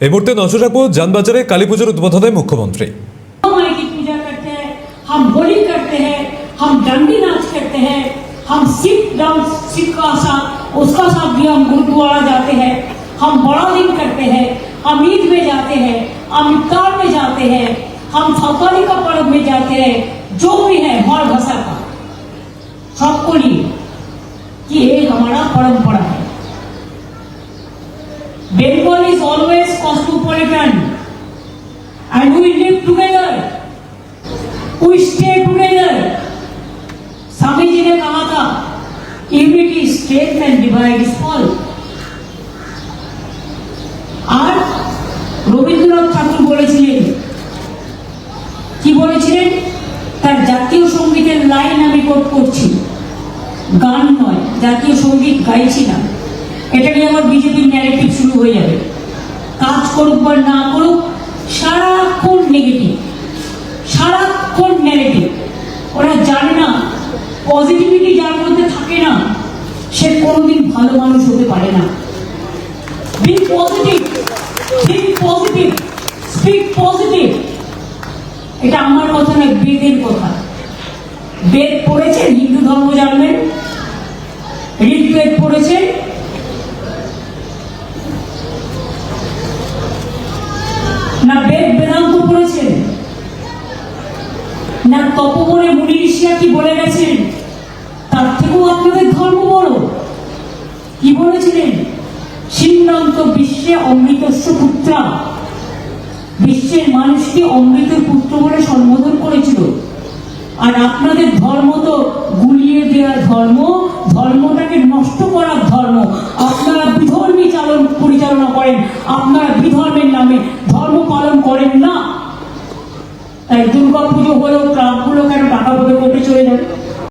এই মুহূর্তে নজর রাখবো যানবাজারে কালী পুজোর উদ্বোধনে মুখ্যমন্ত্রী माई की पूजा करते हैं हम होली करते हैं हम डंडी नाच करते हैं हम सिख डांस सिख का साथ उसका साथ भी हम गुरुद्वारा जाते हैं हम बड़ा दिन करते हैं हम ईद में जाते हैं हम इफ्तार में जाते हैं हम सौताली का पर्व में जाते हैं जो भी है हर भाषा का सबको लिए कि ये हमारा परंपरा है Bengal is always cosmopolitan. And we live together. We stay together. Samiji ne kaha tha, unity strength and divide is fall. আর রবীন্দ্রনাথ ঠাকুর বলেছিলেন কি বলেছিলেন তার জাতীয় সঙ্গীতের লাইন আমি কোট করছি গান নয় জাতীয় সংগীত গাইছি না এটা নিয়ে আমার বিজেপির ন্যারেটিভ শুরু হয়ে যাবে করুক বা না করুক, সারাক্ষণ নেগেটিভ সারাক্ষণ নেগেটিভ ওরা জানে না পজিটিভিটি যার মধ্যে থাকে না, সে কোনোদিন ভালো মানুষ হতে পারে না। Be positive think positive speak positive এটা আমার কথা না বেদের কথা। বেদ পড়েছেন, হিন্দু ধর্ম জানবেন ঋগ্বেদ পড়েছেন না বেদ বেদান্ত পড়েছেন না তপবনে মুনি ঋষিরা কি বলে গেছেন? তার থেকেও আপনাদের ধর্ম বড়। কি বলেছিলেন? সিন্নান্ত বিশ্বে অমৃতস্ব পুত্রা। বিশ্বের মানুষকে অমৃতের পুত্র বলে সম্বোধন করেছিল। আর আপনাদের ধর্ম তো গুলিয়ে দেওয়ার ধর্ম, ধর্মটাকে নষ্ট করার ধর্ম। আপনারা বিধর্মী চালন পরিচালনা করেন, আপনারা বিধর্মের নামে ধর্ম পালন করেন না। তাই দুর্গা পুজো হলেও আবার কোনো কোর্টে চলে যান